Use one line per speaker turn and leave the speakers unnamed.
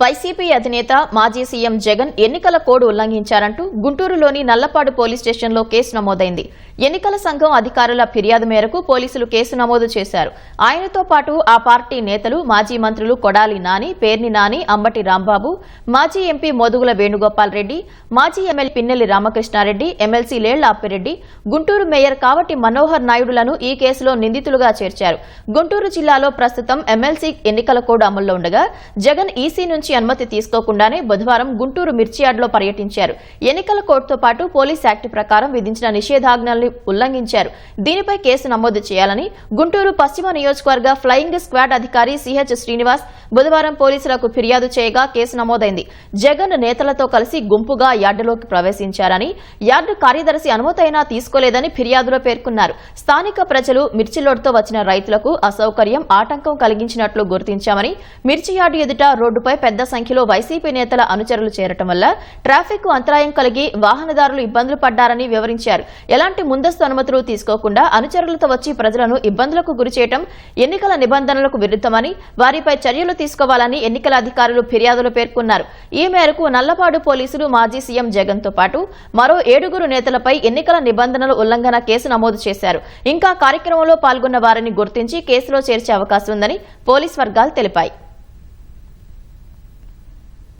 YCP అధినేత మాజీ CM Jagan ఎన్నికల కోడ్ ఉల్లంఘించారంటూ గుంటూరులోని నల్లపాడు పోలీస్ స్టేషన్లో కేసు నమోదైంది. ఎన్నికల సంఘం అధికారుల ఫిర్యాదు మేరకు పోలీసులు కేసు నమోదు చేశారు. ఆయనతో పాటు ఆ పార్టీ నేతలు మాజీ మంత్రులు కొడాలి నాని పేర్ని నాని అంబటి రాంబాబు మాజీ ఎంపీ మోదుగుల వేణుగోపాల్ రెడ్డి మాజీ MLA Pinnelli Ramakrishna Reddy MLC Lella Appi Reddy Guntur mayor Kavati Manohar నాయుడులను ఈ కేసులో నిందితులుగా చేర్చారు. గుంటూరు జిల్లాలో ప్రస్తుతం ఎమ్మెల్సీ ఎన్నికల కోడ్ అమల్లో ఉండగా జగన్ ఈసీ నుంచి అనుమతి తీసుకోకుండానే బుధవారం గుంటూరు మిర్చియార్డులో పర్యటించారు. ఎన్నికల కోడ్తో పాటు పోలీస్ యాక్ట్ ప్రకారం విధించిన నిషేధాజ్ఞల్ని ఉల్లంఘించారు. దీనిపై కేసు నమోదు చేయాలని గుంటూరు పశ్చిమ నియోజకవర్గ ఫ్లయింగ్ స్క్వాడ్ అధికారి సిహెచ్ శ్రీనివాస్ బుధవారం పోలీసులకు ఫిర్యాదు చేయగా కేసు నమోదైంది. జగన్ నేతలతో కలిసి గుంపుగా యార్డులోకి ప్రవేశించారని యార్డు కార్యదర్శి అనుమతైనా తీసుకోలేదని ఫిర్యాదులో పేర్కొన్నారు. స్థానిక ప్రజలు మిర్చిలోడ్తో వచ్చిన రైతులకు అసౌకర్యం ఆటంకం కలిగించినట్లు గుర్తించామని మిర్చి యార్డు ఎదుట రోడ్డుపై పెద్ద సంఖ్యలో వైసీపీ నేతల అనుచరులు చేరటం వల్ల ట్రాఫిక్ అంతరాయం కలిగి వాహనదారులు ఇబ్బందులు పడ్డారని వివరించారు. ఎలాంటి ముందస్తు అనుమతులు తీసుకోకుండా అనుచరులతో వచ్చి ప్రజలను ఇబ్బందులకు గురిచేయటం ఎన్నికల నిబంధనలకు విరుద్ధమని వారిపై చర్యలు తీసుకోవాలని ఎన్నికల అధికారులు ఫిర్యాదులు పేర్కొన్నారు. ఈ మేరకు నల్లపాడు పోలీసులు మాజీ సీఎం జగన్తో పాటు మరో ఏడుగురు నేతలపై ఎన్నికల నిబంధనల ఉల్లంఘన కేసు నమోదు చేశారు. ఇంకా కార్యక్రమంలో పాల్గొన్న వారిని గుర్తించి కేసులో చేర్చే అవకాశం ఉందని పోలీస్ వర్గాలు తెలిపాయి.